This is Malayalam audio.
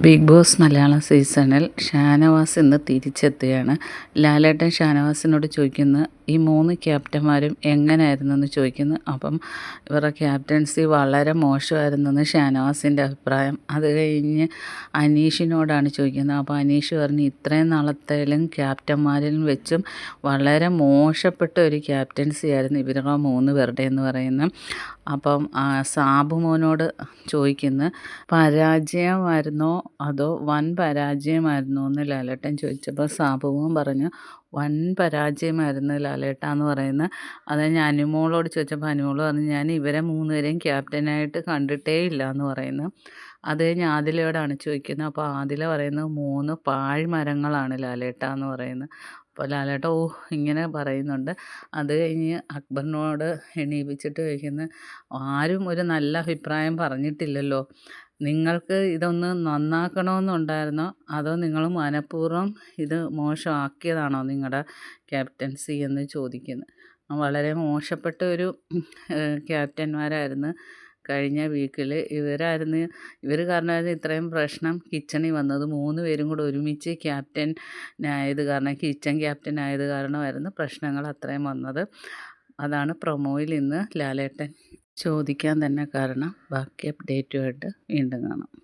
ബിഗ് ബോസ് മലയാളം സീസണിൽ ഷാനവാസ് ഇന്ന് തിരിച്ചെത്തുകയാണ്. ലാലേട്ടൻ ഷാനവാസിനോട് ചോദിക്കുന്നു ഈ മൂന്ന് ക്യാപ്റ്റന്മാരും എങ്ങനെയായിരുന്നു എന്ന് ചോദിക്കുന്നു. അപ്പം ഇവരുടെ ക്യാപ്റ്റൻസി വളരെ മോശമായിരുന്നെന്ന് ഷാനവാസിന്റെ അഭിപ്രായം. അത് കഴിഞ്ഞ് അനീഷിനോടാണ് ചോദിക്കുന്നത്. അപ്പോൾ അനീഷ് പറഞ്ഞു ഇത്രയും നാളത്തേലും ക്യാപ്റ്റന്മാരിലും വെച്ചും വളരെ മോശപ്പെട്ട ഒരു ക്യാപ്റ്റൻസി ആയിരുന്നു ഇവരുടെ മൂന്ന് പേരുടെ എന്ന് പറയുന്നത്. അപ്പം സാബു മോനോട് ചോദിക്കുന്നു പരാജയമായിരുന്നോ അതോ വൻ പരാജയമായിരുന്നോ എന്ന് ലാലേട്ടൻ ചോദിച്ചപ്പോൾ സാബുവും പറഞ്ഞു വൻ പരാജയമായിരുന്നു ലാലേട്ട എന്ന് പറയുന്നത്. അത് ഞാൻ അനുമോളോട് ചോദിച്ചപ്പോൾ അനുമോൾ പറഞ്ഞു ഞാൻ ഇവരെ മൂന്നുപേരെയും ക്യാപ്റ്റനായിട്ട് കണ്ടിട്ടേ ഇല്ല എന്ന് പറയുന്നു അത് കഴിഞ്ഞ് ആദിലയോടാണ് ചോദിക്കുന്നത്. അപ്പോൾ ആദില പറയുന്നത് മൂന്ന് പാഴ്മരങ്ങളാണ് ലാലേട്ട എന്ന് പറയുന്നത്. അപ്പോൾ ലാലേട്ട ഓ ഇങ്ങനെ പറയുന്നുണ്ട് അത് കഴിഞ്ഞ് അക്ബറിനോട് എണീപ്പിച്ചിട്ട് ചോദിക്കുന്നത് ആരും ഒരു നല്ല അഭിപ്രായം പറഞ്ഞിട്ടില്ലല്ലോ. നിങ്ങൾക്ക് ഇതൊന്ന് നന്നാക്കണമെന്നുണ്ടായിരുന്നോ? അതോ നിങ്ങൾ മനഃപൂർവം ഇത് മോശമാക്കിയതാണോ നിങ്ങളുടെ ക്യാപ്റ്റൻസി എന്ന് ചോദിക്കുന്നു? വളരെ മോശപ്പെട്ട ഒരു ക്യാപ്റ്റന്മാരായിരുന്നു കഴിഞ്ഞ വീക്കിൽ. ഇവരായിരുന്നു ഇവർ കാരണമായിരുന്നു ഇത്രയും പ്രശ്നം കിച്ചണിൽ വന്നത്. മൂന്ന് പേരും കൂടെ ഒരുമിച്ച് ക്യാപ്റ്റൻ ആയത് കാരണം കിച്ചൺ ക്യാപ്റ്റൻ ആയത് കാരണമായിരുന്നു പ്രശ്നങ്ങൾ അത്രയും വന്നത്. അതാണ് പ്രൊമോയിൽ ഇന്ന് ലാലേട്ടൻ ചോദിക്കാൻ തന്നെ കാരണം ബാക്കി അപ്ഡേറ്റുമായിട്ട് വീണ്ടും കാണാം.